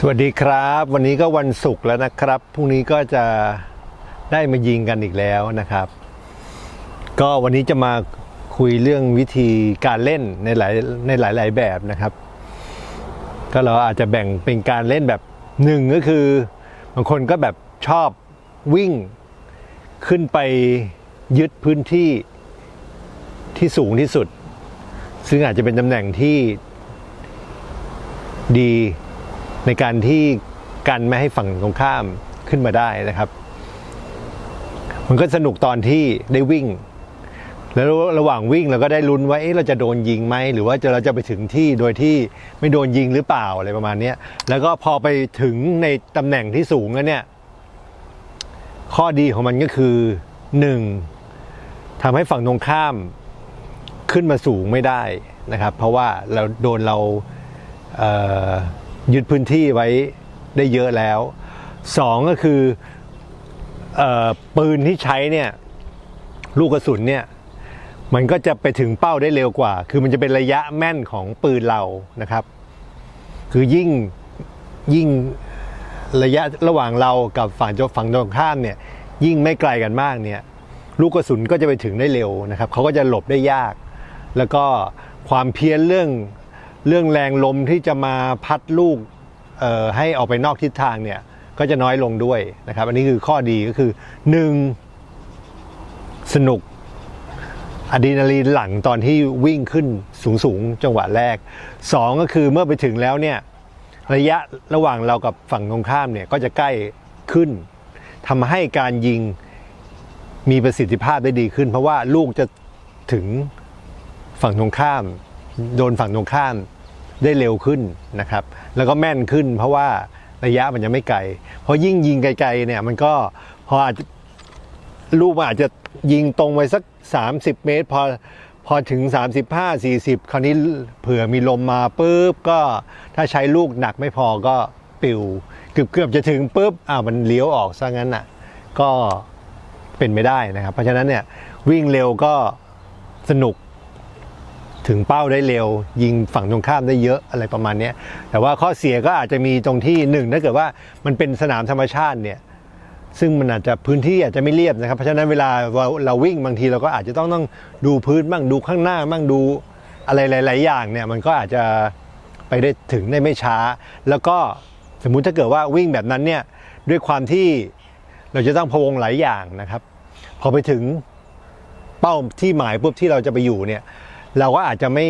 สวัสดีครับ วันนี้ก็วันศุกร์แล้วนะครับพรุ่งนี้ก็จะได้มายิงกันอีกแล้วนะครับ ก็วันนี้จะมาคุยเรื่องวิธีการเล่นในหลายในหลาย ๆ แบบนะครับ ก็เราอาจจะแบ่งเป็นการเล่นแบบหนึ่งก็คือบางคนก็แบบชอบวิ่งขึ้นไปยึดพื้นที่ที่สูงที่สุด ซึ่งอาจจะเป็นตำแหน่งที่ดี ในการที่กันไม่ให้ฝั่งตรงข้ามขึ้นมาได้นะครับ มันก็สนุกตอนที่ได้วิ่ง แล้วระหว่างวิ่งเราก็ได้ลุ้นว่าเอ๊ะเราจะโดนยิงไหมหรือว่าจะเราจะไปถึงที่โดยที่ไม่โดนยิงหรือเปล่าอะไรประมาณนี้แล้วก็พอไปถึงในตำแหน่งที่สูงแล้วเนี่ย ข้อดีของมันก็คือหนึ่งทำให้ฝั่งตรงข้ามขึ้นมาสูงไม่ได้นะครับ เพราะว่าเราโดนเราเยึดพื้นที่ไว้ได้เยอะแล้วสองก็คือออปืนที่ใช้เนี่ยลูกกระสุนเนี่ยมันก็จะไปถึงเป้าได้เร็วกว่า คือมันจะเป็นระยะแม่นของปืนเรานะครับ คือยิ่งยิ่งระยะระหว่างเรากับฝั่งจฝั่งตรงข้ามเนี่ยยิ่งไม่ไกลกันมากเนี่ยลูกกระสุนก็จะไปถึงได้เร็วนะครับเขาก็จะหลบได้ยาก แล้วก็ความเพี้ยนเรื่อง เรื่องแรงลมที่จะมาพัดลูกให้ออกไปนอกทิศทางเนี่ยก็จะน้อยลงด้วยนะครับ อันนี้คือข้อดีก็คือหนึ่งสนุกอะดรีนาลีนหลังตอนที่วิ่งขึ้นสูงสูงจังหวะแรกสองก็คือเมื่อไปถึงแล้วเนี่ยระยะระหว่างเรากับฝั่งตรงข้ามเนี่ยก็จะใกล้ขึ้นทำให้การยิงมีประสิทธิภาพได้ดีขึ้น เพราะว่าลูกจะถึงฝั่งตรงข้าม โดนฝั่งตรงข้ามได้เร็วขึ้นนะครับ แล้วก็แม่นขึ้น เพราะว่าระยะมันจะไม่ไกล เพราะยิ่งยิงไกลๆเนี่ยมันก็พออาจจะลูกมันอาจจะยิงตรงไปสัก 30 เมตร พอพอถึง 35 40 คราวนี้เผื่อมีลมมาปุ๊บก็ถ้าใช้ลูกหนักไม่พอก็ปิวเกือบเกือบจะถึงปุ๊บอ้าวมันเลี้ยวออกซะงั้นอะก็เป็นไม่ได้นะครับ เพราะฉะนั้นเนี่ยวิ่งเร็วก็สนุก ถึงเป้าได้เร็ว ยิงฝั่งตรงข้ามได้เยอะอะไรประมาณนี้แต่ว่าข้อเสียก็อาจจะมีตรงที่หนึ่งถ้าเกิดว่ามันเป็นสนามธรรมชาติเนี่ยซึ่งมันอาจจะพื้นที่อาจจะไม่เรียบนะครับ เพราะฉะนั้นเวลาเราเราวิ่งบางทีเราก็อาจจะต้องต้องดูพื้นบ้างดูข้างหน้าบ้างดูอะไรหลาย ๆ อย่างเนี่ยมันก็อาจจะไปได้ถึงได้ไม่ช้า แล้วก็สมมุติถ้าเกิดว่าวิ่งแบบนั้นเนี่ยด้วยความที่เราจะต้องพวงหลายอย่างนะครับ พอไปถึงเป้าที่หมายปุ๊บที่เราจะไปอยู่เนี่ย เราก็อาจจะไม่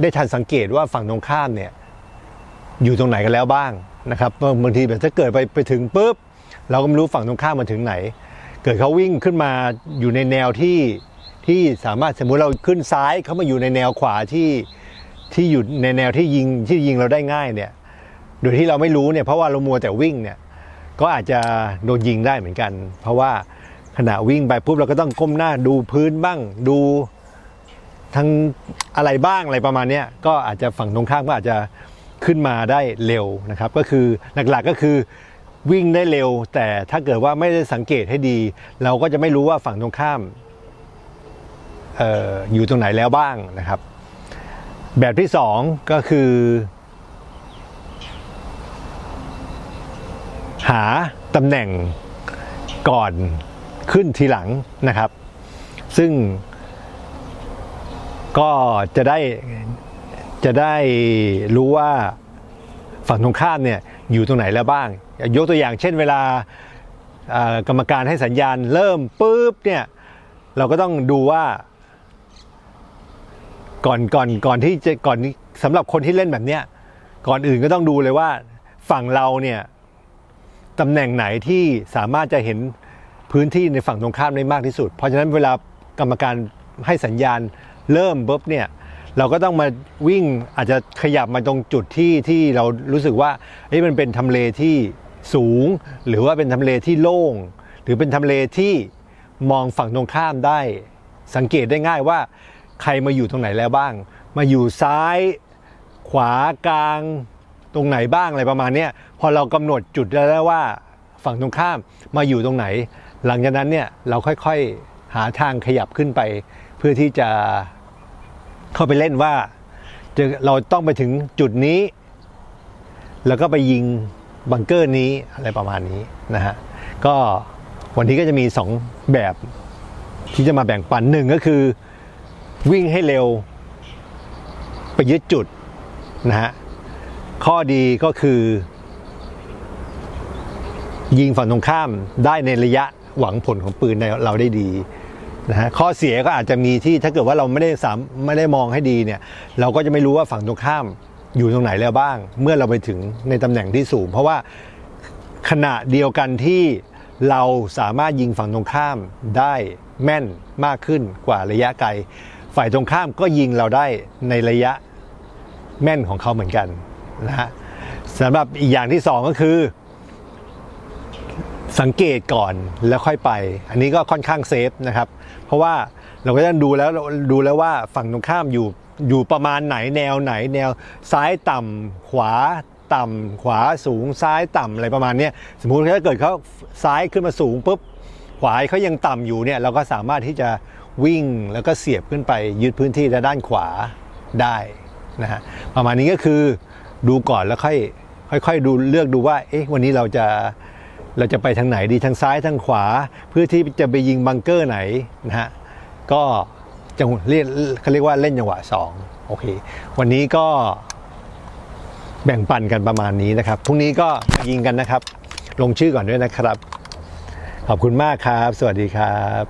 ได้ทันสังเกตว่าฝั่งตรงข้ามเนี่ยอยู่ตรงไหนกันแล้วบ้างนะครับบางทีแบบถ้าเกิดไปไปถึงปุ๊บเราก็ไม่รู้ฝั่งตรงข้ามมาถึงไหน เกิดเขาวิ่งขึ้นมาอยู่ในแนวที่ที่สามารถสมมุติเราขึ้นซ้ายเขามาอยู่ในแนวขวาที่ที่อยู่ในแนวที่ยิงที่ยิงเราได้ง่ายเนี่ยโดยที่เราไม่รู้เนี่ยเพราะว่าเรามัวแต่วิ่งเนี่ยก็อาจจะโดนยิงได้เหมือนกัน เพราะว่าขณะวิ่งไปปุ๊บเราก็ต้องก้มหน้าดูพื้นบ้างดู ทั้งอะไรบ้างอะไรประมาณนี้ก็อาจจะฝั่งตรงข้ามก็อาจจะขึ้นมาได้เร็วนะครับ ก็คือหลักๆก็คือวิ่งได้เร็ว แต่ถ้าเกิดว่าไม่ได้สังเกตให้ดี เราก็จะไม่รู้ว่าฝั่งตรงข้ามอออยู่ตรงไหนแล้วบ้างนะครับ แบบที่สองก็คือ หาตำแหน่งก่อนขึ้นทีหลังนะครับ ซึ่ง ก็จะได้จะได้รู้ว่าฝั่งตรงข้ามเนี่ยอยู่ตรงไหนแล้วบ้าง ยกตัวอย่างเช่นเวลากรรมการให้สัญญาณเริ่มปุ๊บเนี่ยเราก็ต้องดูว่า ก่อนก่อนก่อนที่จะก่อนสำหรับคนที่เล่นแบบเนี้ยก่อนอื่นก็ต้องดูเลยว่าฝั่งเราเนี่ยตำแหน่งไหนที่สามารถจะเห็นพื้นที่ในฝั่งตรงข้ามได้มากที่สุด เพราะฉะนั้นเวลากรรมการให้สัญญาณ เริ่มปุ๊บเนี่ยเราก็ต้องมาวิ่งอาจจะขยับมาตรงจุดที่ที่เรารู้สึกว่าเอ้ยมันเป็นทำเลที่สูง หรือว่าเป็นทำเลที่โล่ง หรือเป็นทำเลที่มองฝั่งตรงข้ามได้ สังเกตได้ง่ายว่า ใครมาอยู่ตรงไหนแล้วบ้าง มาอยู่ซ้ายขวากลางตรงไหนบ้างอะไรประมาณนี้พอเรากำหนดจุดได้แล้วว่าฝั่งตรงข้ามมาอยู่ตรงไหน หลังจากนั้นเนี่ยเราค่อยๆหาทางขยับขึ้นไป เพื่อที่จะ เข้าไปเล่นว่าจะเราต้องไปถึงจุดนี้ แล้วก็ไปยิงบังเกอร์นี้อะไรประมาณนี้นะฮะก็วันนี้ก็จะมีสองแบบที่จะมาแบ่งปันหนึ่งก็คือวิ่งให้เร็วไปยึดจุดนะฮะข้อดีก็คือ ยิงฝั่งตรงข้ามได้ในระยะหวังผลของปืนเราได้ดี นะฮะข้อเสียก็อาจจะมีที่ถ้าเกิดว่าเราไม่ได้สามไม่ได้มองให้ดีเนี่ย เราก็จะไม่รู้ว่าฝั่งตรงข้ามอยู่ตรงไหนแล้วบ้าง เมื่อเราไปถึงในตำแหน่งที่สูง เพราะว่าขณะเดียวกันที่เราสามารถยิงฝั่งตรงข้ามได้แม่นมากขึ้นกว่าระยะไกล ฝ่ายตรงข้ามก็ยิงเราได้ในระยะแม่นของเขาเหมือนกันนะฮะสำหรับอีกอย่างที่สองก็คือ สังเกตก่อนแล้วค่อยไป อันนี้ก็ค่อนข้างเซฟนะครับ เพราะว่าเราก็จะดูแล้วดูแล้วว่าฝั่งตรงข้ามอยู่อยู่ประมาณไหนแนวไหนแนวซ้ายต่ำขวาต่ำขวาสูงซ้ายต่ำอะไรประมาณนี้สมมุติถ้าเกิดเขาซ้ายขึ้นมาสูงปุ๊บขวาเขายังต่ำอยู่เนี่ยเราก็สามารถที่จะวิ่งแล้วก็เสียบขึ้นไปยึดพื้นที่ด้านขวาได้นะฮะประมาณนี้ก็คือดูก่อนแล้วค่อยค่อยๆดูเลือกดูว่าเอ๊ะวันนี้เราจะ เราจะไปทางไหนดีทางซ้ายทางขวา เพื่อที่จะไปยิงบังเกอร์ไหนนะฮะก็จังเรียกเขาเรียกว่าเล่นจังหวะ2โอเควันนี้ก็แบ่งปันกันประมาณนี้นะครับพรุ่งนี้ก็มายิงกันนะครับ ลงชื่อก่อนด้วยนะครับ ขอบคุณมากครับ สวัสดีครับ